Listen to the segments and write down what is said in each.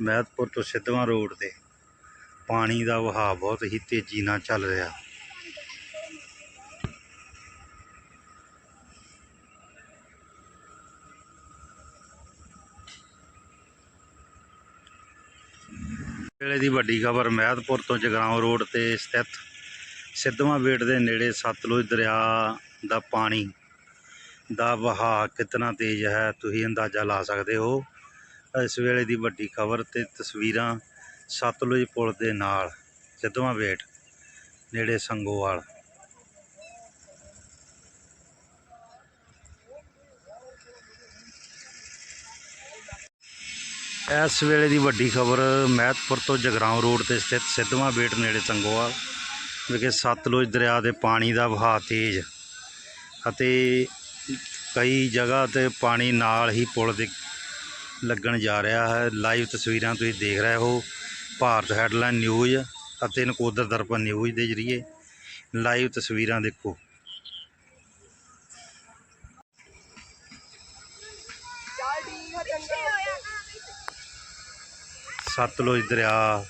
ਮਹਿਤਪੁਰ ਤੋਂ ਸਿੱਧਵਾਂ ਰੋਡ ਤੇ। ਪਾਣੀ ਦਾ ਵਹਾਅ ਬਹੁਤ ਹੀ ਤੇਜ਼ੀ ਨਾਲ ਚੱਲ ਰਿਹਾ। ਵੇਲੇ ਦੀ ਵੱਡੀ ਖਬਰ, ਮਹਿਤਪੁਰ ਤੋਂ ਜਗਰਾਉਂ ਰੋਡ ਤੇ ਸਥਿਤ ਸਿੱਧਵਾਂ ਬੇਟ ਦੇ ਨੇੜੇ ਸਤਲੁਜ ਦਰਿਆ ਦਾ ਪਾਣੀ ਦਾ ਵਹਾਅ ਕਿਤਨਾ ਤੇਜ਼ ਹੈ, ਤੁਸੀਂ ਅੰਦਾਜ਼ਾ ਲਾ ਸਕਦੇ ਹੋ। ਇਸ ਵੇਲੇ ਦੀ ਵੱਡੀ ਖਬਰ ਤੇ ਤਸਵੀਰਾਂ ਸਤਲੁਜ ਪੁਲ ਦੇ ਨਾਲ। ਸਿੱਧਵਾਂ ਬੇਟ, ਨੇੜੇ ਸੰਗੋਵਾਲ। ਇਸ ਵੇਲੇ ਦੀ ਵੱਡੀ ਖਬਰ ਮਹਿਤਪੁਰ ਤੋਂ ਜਗਰਾਉਂ ਰੋਡ ਤੇ ਸਥਿਤ ਸਿੱਧਵਾਂ ਬੇਟ, ਨੇੜੇ ਸੰਗੋਵਾਲ, ਵਿਖੇ ਸਤਲੁਜ ਦਰਿਆ ਦੇ ਪਾਣੀ ਦਾ ਵਹਾਅ ਤੇਜ਼ ਅਤੇ ਕਈ ਜਗ੍ਹਾ ਤੇ ਪਾਣੀ ਨਾਲ ਹੀ ਪੁਲ ਦੇ ਲੱਗਣ ਜਾ ਰਿਹਾ ਹੈ। ਲਾਈਵ ਤਸਵੀਰਾਂ ਤੁਸੀਂ ਦੇਖ ਰਹੇ ਹੋ। ਭਾਰਤ ਹੈਡਲਾਈਨ ਨਿਊਜ਼ ਅਤੇ ਨਕੋਦਰ ਦਰਪਣ ਨਿਊਜ਼ ਦੇ ਜ਼ਰੀਏ ਲਾਈਵ ਤਸਵੀਰਾਂ ਦੇਖੋ। ਸਤਲੁਜ ਦਰਿਆ,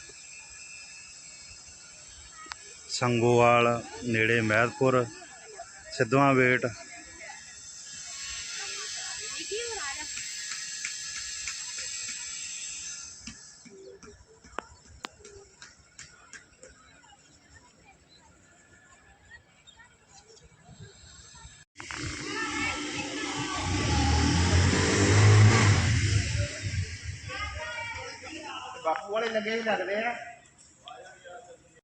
ਸੰਗੋਵਾਲ, ਨੇੜੇ ਮਹਿਦਪੁਰ, ਸਿੱਧਵਾਂ ਵੇਟ ਬਾਪੂ ਲੱਗੇ ਹੀ ਲੱਗਦੇ ਆ।